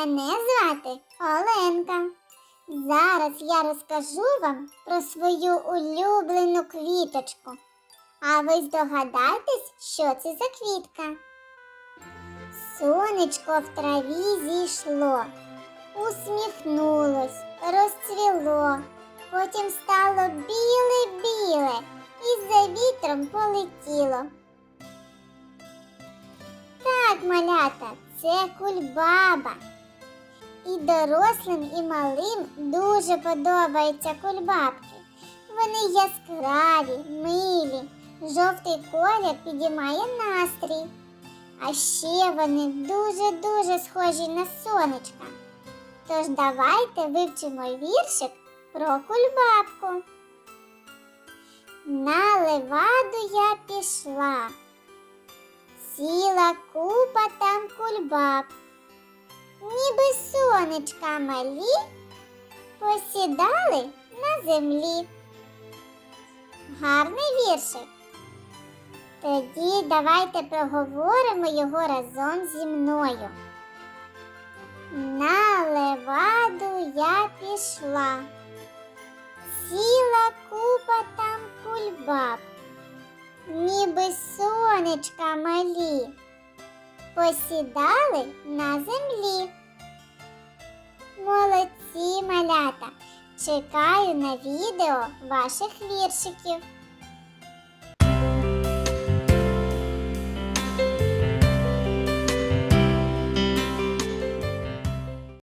Мене звати Оленка. Зараз я розкажу вам про свою улюблену квіточку. А ви здогадаєтесь, що це за квітка? Сонечко в траві зійшло, усміхнулось, розцвіло, потім стало біле-біле і за вітром полетіло. Так, малята, це кульбаба. І дорослим, і малим дуже подобаються кульбабки. Вони яскраві, милі, жовтий колір підіймає настрій. А ще вони дуже-дуже схожі на сонечка. Тож давайте вивчимо віршик про кульбабку. На леваду я пішла, сіла купа там кульбаб, ніби сонечка малі, посідали на землі. Гарний віршик. Тоді давайте проговоримо його разом зі мною. На леваду я пішла, сіла купа там кульбаб, ніби сонечка малі, посідали на землі. Молодці малята! Чекаю на відео ваших віршиків.